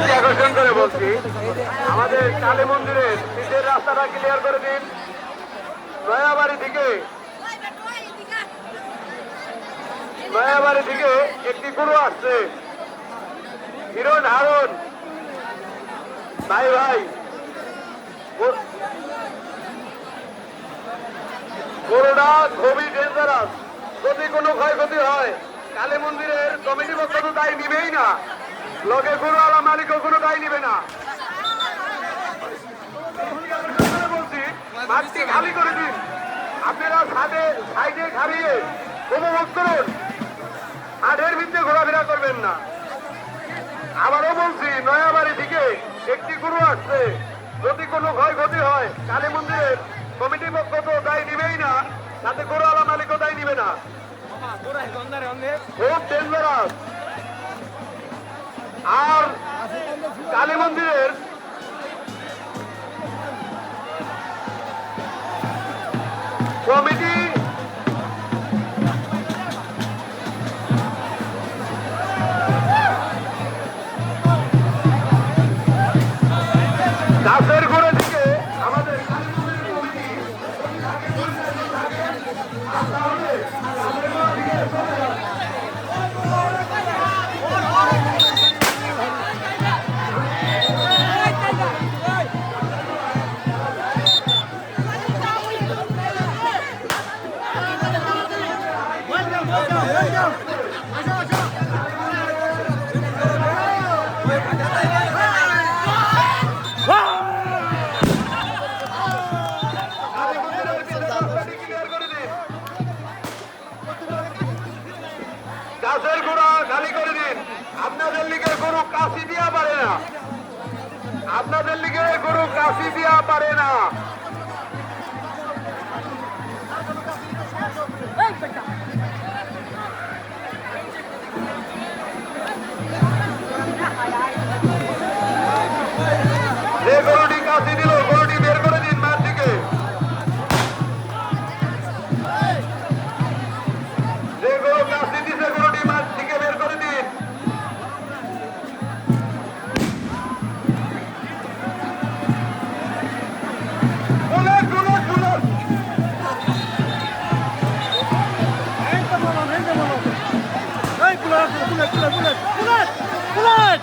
নিবেদন করে বলছি, আমাদের কালী মন্দিরের পিঠের রাস্তাটা ক্লিয়ার করে দিন। নয়াবাড়ি থেকে নয়াবাড়ি থেকে একটি গরু আসছে। হিরণ হারণ। ভাই ভাই গরুটা খুবই ডেঞ্জারাস যদি কোনো ক্ষয়ক্ষতি হয়, কালী মন্দিরের কমিটি পক্ষ তো দায় নিবেই না। লগে গরু আলা মালিকও কোনো দায় নিবে না। বলছি মাঠটি খালি করে দিন। আপনারা ছাদে সাইডে খালিয়ে উপভোগ করুন। মাঠের ভিতরে ঘোরাফেরা করবেন না। আবারও বলছি নয়াবাড়ি থেকে একটি গরু আসছে। যদি কোনো ক্ষয়ক্ষতি হয় কালী মন্দিরের কমিটি পক্ষ তো দায় নিবেই না তাতে গরু আলা মালিকও দায় নিবে না। খুব ডেঞ্জারাস আর গাছের গোড়া গালি করে দিন। আপনাদের লিগে গরু কাশি দিয়া পারে না। আপনাদের লিগে গরু কাশি দিয়া পারে না। যে গরুটি কাশি দিল বুলেট বুলেট বুলেট বুলেট